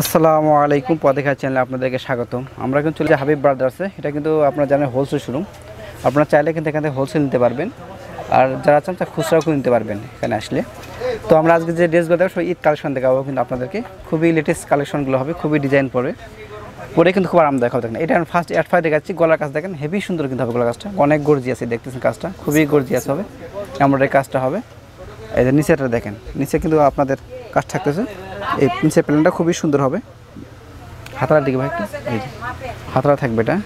আসসালামু আলাইকুম, পদেখা চ্যানেলে আপনাদেরকে স্বাগতম। আমরা কিন্তু চলে হাবিব ব্রাদার্সে। এটা কিন্তু আপনারা জানেন হোলসেল শোরুম। আপনারা চাইলে কিন্তু এখান থেকে হোলসেল নিতে পারবেন। আর যারা চান তা খুচরাও করে নিতে পারবেন এখানে আসলে। তো আমরা আজকে যে ড্রেসগুলো দেবো সব ঈদ কালেকশন দেখাবো কিন্তু আপনাদেরকে। খুবই লেটেস্ট কালেকশনগুলো হবে, খুবই ডিজাইন পড়বে পরে কিন্তু খুব আরামদায়ক হবে, দেখেন। এটা ফার্স্ট অ্যাড ফাই দেখাচ্ছি, গলার কাজ দেখেন হেভি সুন্দর কিন্তু হবে গলার কাজটা। অনেক গর্জিয়াস দেখতেছেন কাজটা, খুবই গর্জিয়াস হবে। এমব্রয়ডারি কাজটা হবে। এই যে নিচেটা দেখেন, নিচে কিন্তু আপনাদের কাজ থাকতেছে। এই নিচে প্ল্যানটা খুবই সুন্দর হবে। হাতার দিকে ভাই একটু হাতারা থাকবে এটা।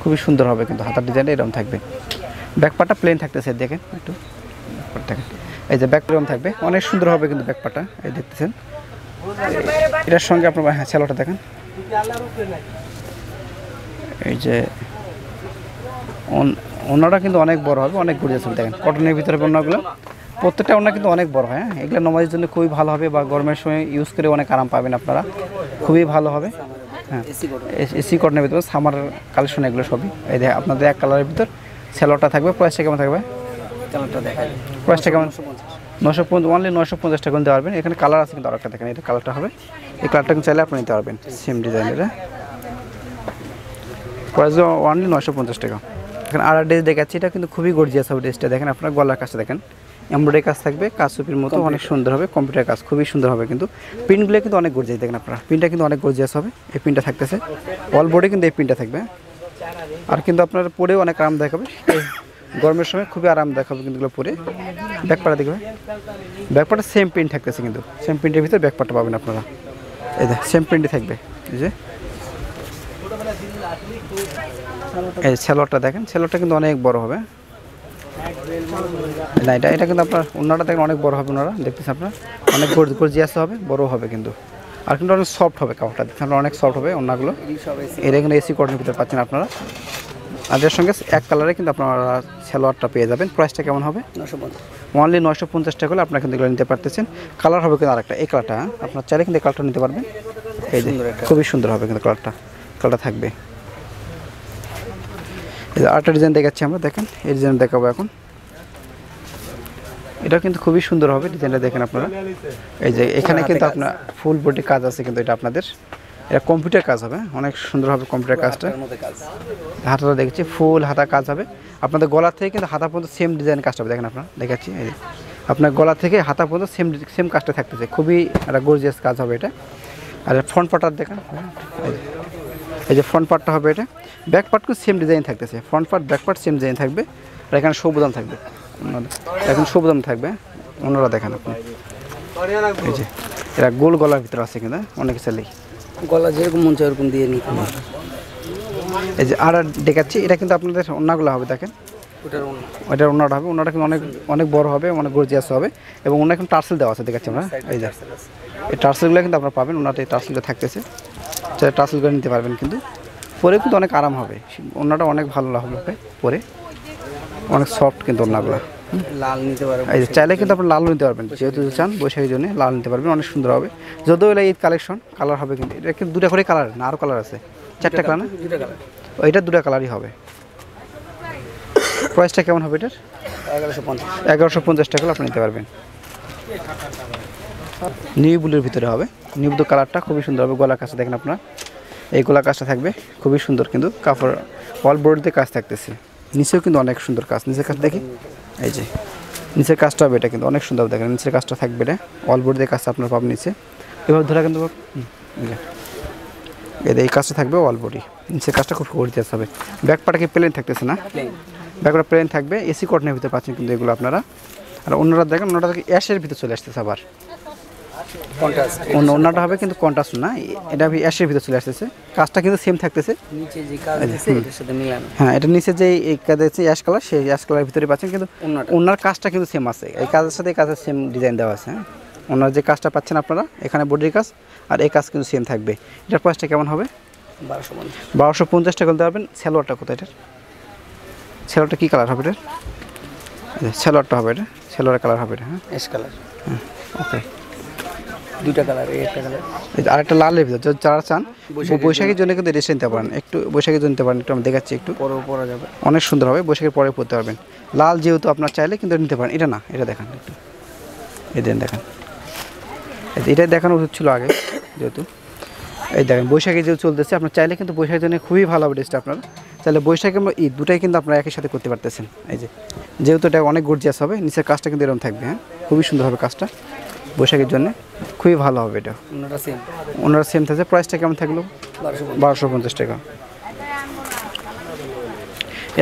খুবই সুন্দর হবে কিন্তু হাতার ডিজাইনটা এরকম থাকবে। ব্যাকপাটা প্লেন থাকতেছে, দেখেন একটু। দেখেন। এই যে ব্যাক এরকম থাকবে, অনেক সুন্দর হবে কিন্তু ব্যাকপাটা এই দেখতেছেন। এটার সঙ্গে আপনার হ্যাঁ স্যালোটা দেখেন। এই যে ওনাটা কিন্তু অনেক বড় হবে, অনেক গড়িয়ে দেখেন। কটনের ভিতরে ওনাগুলো প্রত্যেকটা ওনা কিন্তু অনেক বড় হয়? হ্যাঁ এগুলো নমাজের জন্য খুবই ভালো হবে বা গরমের সময় ইউজ করে অনেক আরাম পাবেন আপনারা। খুবই ভালো হবে। হ্যাঁ। এসি কটনের ভিতরে সামার কালেকশন এগুলো সবই। এই দেখ আপনাদের এক কালারের ভিতর স্যালোটা থাকবে। প্রাইসটা কেমন থাকবে? প্রাইসটা কেমন? নশো পঞ্চাশ। অনলি নশো পঞ্চাশ টাকা নিতে পারবেন। এখানে কালার আছে কিন্তু আরেকটা দেখেন এটা কালারটা হবে। এই কালারটা কিন্তু চাইলে আপনি নিতে পারবেন সেম ডিজাইনের প্রাইস অনলি নশো পঞ্চাশ টাকা। এখানে আর ড্রেস দেখাচ্ছি এটা কিন্তু খুবই গর্জিয়াস হবে ড্রেসটা দেখেন আপনার গলার কাজটা দেখেন। এমব্রয়ডারি কাজ থাকবে কাজসুপির মতো অনেক সুন্দর হবে কম্পিউটার কাজ খুবই সুন্দর হবে কিন্তু প্রিন্টগুলো কিন্তু অনেক গর্জিয়াস দেখেন আপনারা। প্রিন্টটা কিন্তু অনেক গর্জিয়াস হবে এই প্রিন্টটা থাকতেছে। অল বোর্ডে কিন্তু এই প্রিন্টটা থাকবে। আর কিন্তু আপনার পরেও অনেক আরাম দেখাবে। গরমের সময় খুবই আরাম দেখাবে কিন্তু এগুলো পরে। ব্যাকপাটা দেখবে। ব্যাকপাটা সেম প্রিন্ট থাকতেছে কিন্তু। সেম প্রিন্টের ভিতরে ব্যাকপাটা পাবেন আপনারা। এই দেখ সেম প্রিন্টই থাকবে। এই যে। এই সেলোয়ারটা দেখেন সেলোয়ারটা কিন্তু অনেক বড় হবে। না এটা এটা কিন্তু আপনার ওনারা দেখেন অনেক বড় হবে ওনারা দেখতেছেন আপনার? অনেক গর্জিয়াস হবে বড় হবে কিন্তু। আর কিন্তু অনেক সফট হবে কাপড়টা দেখতে আপনার অনেক সফট হবে ওনাগুলো এটা কিন্তু এসি কটনের ভিতরে পাচ্ছেন আপনারা। আর এর সঙ্গে এক কালারে কিন্তু আপনারা সালোয়ারটা পেয়ে যাবেন। প্রাইসটা কেমন হবে? অনলি নয়শো পঞ্চাশ টাকা হলে আপনারা কিন্তু এগুলো নিতে পারতেছেন। কালার হবে কিন্তু আরেকটা এই কালারটা হ্যাঁ? আপনার চাইলে কিন্তু এই কালারটা নিতে পারবেন। এই যে খুবই সুন্দর হবে কিন্তু কালারটা কালারটা থাকবে। আরেকটা ডিজাইন দেখাচ্ছি আমরা দেখেন। এই ডিজাইন দেখাবো এখন। এটা কিন্তু খুবই সুন্দর হবে ডিজাইনটা দেখেন আপনারা। এই যে এখানে কিন্তু আপনার ফুল বডি কাজ আছে কিন্তু এটা আপনাদের। এটা কম্পিউটার কাজ হবে অনেক সুন্দর হবে কম্পিউটার কাজটা। হাতাটা দেখেছি ফুল হাতা কাজ হবে। আপনাদের গলা থেকে কিন্তু হাতা পর্যন্ত সেম ডিজাইন কাজটা হবে দেখেন আপনারা দেখাচ্ছি এই যে। আপনার গলা থেকে হাতা পর্যন্ত সেম সেম কাজটা থাকতেছে খুবই একটা গর্জিয়াস কাজ হবে এটা। আর ফ্রন্ট পার্টার দেখেন এই যে। ফ্রন্ট পার্টটা হবে এটা। ব্যাক পার্ট কিন্তু সেম ডিজাইন থাকতেছে front part back part same design থাকবে। আর এখানে সবুদাম থাকবে। এখন সবুদাম থাকবে অন্যরা দেখেন আপনি। এই যে এরা গোল গলার ভিতরে আছে কিন্তু অনেক চাইলেই গলা যেরকম মন চায় ওরকম দিয়ে নিতে এই যে আর দেখাচ্ছি এটা কিন্তু আপনাদের অন্যগুলো হবে দেখেন। ওটার ওইটার অন্যটা হবে অন্যটা কিন্তু অনেক অনেক বড় হবে অনেক গর্জিয়াস হবে এবং অন্য এখন টার্সেল দেওয়া আছে দেখাচ্ছি আমরা। এই যে এই টার্সেলগুলো কিন্তু আপনারা পাবেন ওনাতে এই টার্সেলটা থাকতেছে। সেটা টার্সেলগুলো নিতে পারবেন কিন্তু। পরে কিন্তু অনেক আরাম হবে অন্যটা অনেক ভালো হবে পরে। অনেক সফট কিন্তু লাল নিতে এই চাইলে কিন্তু আপনি লাল নিতে পারবেন। যেহেতু চান বৈশাখীর জন্য লাল নিতে পারবেন অনেক সুন্দর হবে। যদিও এলা ঈদ কালেকশন কালার হবে কিন্তু। এটা কিন্তু দুটা করে কালার না আরও কালার আছে। চারটা কালার না? ওইটা দুটা কালারই হবে। প্রাইসটা কেমন হবে এটার? এগারোশো পঞ্চাশ। এগারোশো পঞ্চাশ টাকা আপনি নিতে পারবেন। নিউ ব্লুর ভিতরে হবে। নিউ ব্লু কালারটা খুবই সুন্দর হবে। গলা কাজটা দেখেন আপনার। এই গলা কাজটা থাকবে। খুবই সুন্দর কিন্তু। কাপড় অল বোর্ডতে কাজ থাকতেছে। নিচেও কিন্তু অনেক সুন্দর কাজ। নিচের কাজ দেখি? এই যে। নিচের কাজটা হবে এটা কিন্তু অনেক সুন্দর দেখেন। নিচের কাজটা থাকবে এটা। অল বোর্ড দিয়ে কাজটা আপনার পাবেন নিচে। এবার ধরে কিন্তু এই কাজটা থাকবে অল বডি নিচের কাজটা খুব গর্জিয়াস হবে। ব্যাক পাটা কি প্লেন থাকতেছে না? ব্যাকটা প্লেন থাকবে। এসি কটনের ভিতরে পাচ্ছেন কিন্তু এগুলো আপনারা। আর অন্যরা দেখেন অন্যটা অ্যাশের ভিতরে চলে আসতেছে আবার। কন্ট্রাস্ট অন্যটা হবে কিন্তু কন্ট্রাস্ট না এটা অ্যাশের ভিতরে চলে আসতেছে। কাজটা কিন্তু সেম থাকতেছে। নিচে যে কাজ দিচ্ছে এটার সাথে মিলানো। হ্যাঁ এটা নিচে যে এই কাজ আছে অ্যাশ কালার সেই অ্যাশ কালারের ভিতরে পাচ্ছেন কিন্তু ওনার কাজটা কিন্তু সেম আছে। এই কাজের সাথে এই কাজের সেম ডিজাইন দেওয়া আছে হ্যাঁ। ওনার যে কাজটা পাচ্ছেন আপনারা এখানে বডির কাজ আর এই কাজ কিন্তু সেম থাকবে। এটার প্রাইসটা কেমন হবে? বারোশো পঞ্চাশ। বারোশো পঞ্চাশ টাকা দিতে পারবেন। স্যালোয়ারটা কোথায় এটার? স্যালোয়ারটা কী কালার হবে এটার? স্যালোয়ারটা হবে এটা। স্যালোয়ারের কালার হবে এটা হ্যাঁ। এস কালার হ্যাঁ ওকে দুইটা কালার এই একটা কালার এই যে আরেকটা লালের ভিতর যারা চান বৈশাখীর জন্য। কিন্তু রেসে নিতে পারেন। একটু বৈশাখীর জন্য নিতে পারেন একটু আমি দেখাচ্ছি একটু। পরেও পরা যাবে। অনেক সুন্দর হবে বৈশাখের পরে পরতে পারবেন। লাল যেহেতু আপনার চাইলে কিন্তু নিতে পারেন। এটা না এটা দেখান একটু। এই দেন দেখান। এটাই দেখানো উচিত ছিল আগে যেহেতু। এই দেখেন বৈশাখী যে চলতেছে আপনার চাইলে কিন্তু বৈশাখের জন্য খুবই ভালো হবে ড্রেসটা আপনার। তাহলে বৈশাখী ঈদ দুটাই কিন্তু আপনারা একই সাথে করতে পারতেছেন। এই যে যেহেতু এটা অনেক গর্জিয়াস হবে নিচের কাজটা কিন্তু এরকম থাকবে হ্যাঁ? খুবই সুন্দর হবে কাজটা। বৈশাখীর জন্য খুবই ভালো হবে এটা। ওনারা সেম থাকছে। প্রাইসটা কেমন থাকল? বারোশো পঞ্চাশ। টাকা।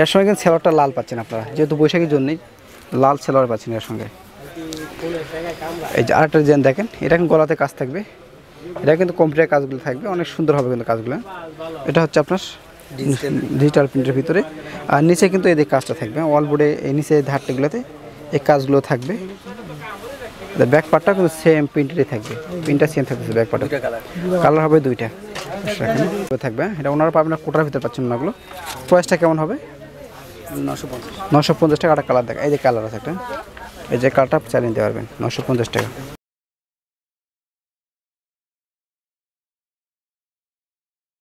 এর সঙ্গে কিন্তু সেলোয়ারটা লাল পাচ্ছেন আপনারা। যেহেতু বৈশাখীর জন্যই লাল সেলোয়ার পাচ্ছেন এর সঙ্গে। এই যে আরেকটা ডিজাইন দেখেন এটা কিন্তু গলাতে কাজ থাকবে। এটা কিন্তু কম্পিউটার কাজগুলো থাকবে অনেক সুন্দর হবে কিন্তু কাজগুলো। এটা হচ্ছে আপনার ডিজিটাল প্রিন্টের ভিতরে। আর নিচে কিন্তু এদের কাজটা থাকবে ওয়াল বোর্ডে এই নিচে ধারটাগুলোতে এই কাজগুলো থাকবে। ব্যাক পার্টটা কিন্তু সেম প্রিন্টেরই থাকবে। প্রিন্টটা সেম থাকতেছে ব্যাক পার্টটা কালার হবে দুইটা। থাকবে? এটা ওনারা পাবেন না কোটার ভিতরে পাচ্ছেন ওনাগুলো। প্রাইসটা কেমন হবে? নশো পঞ্চাশ। নশো পঞ্চাশ টাকা। একটা কালার দেখা এই যে কালার আছে একটা। এই যে কালারটা চালিয়ে নিতে পারবেন। নশো পঞ্চাশ টাকা।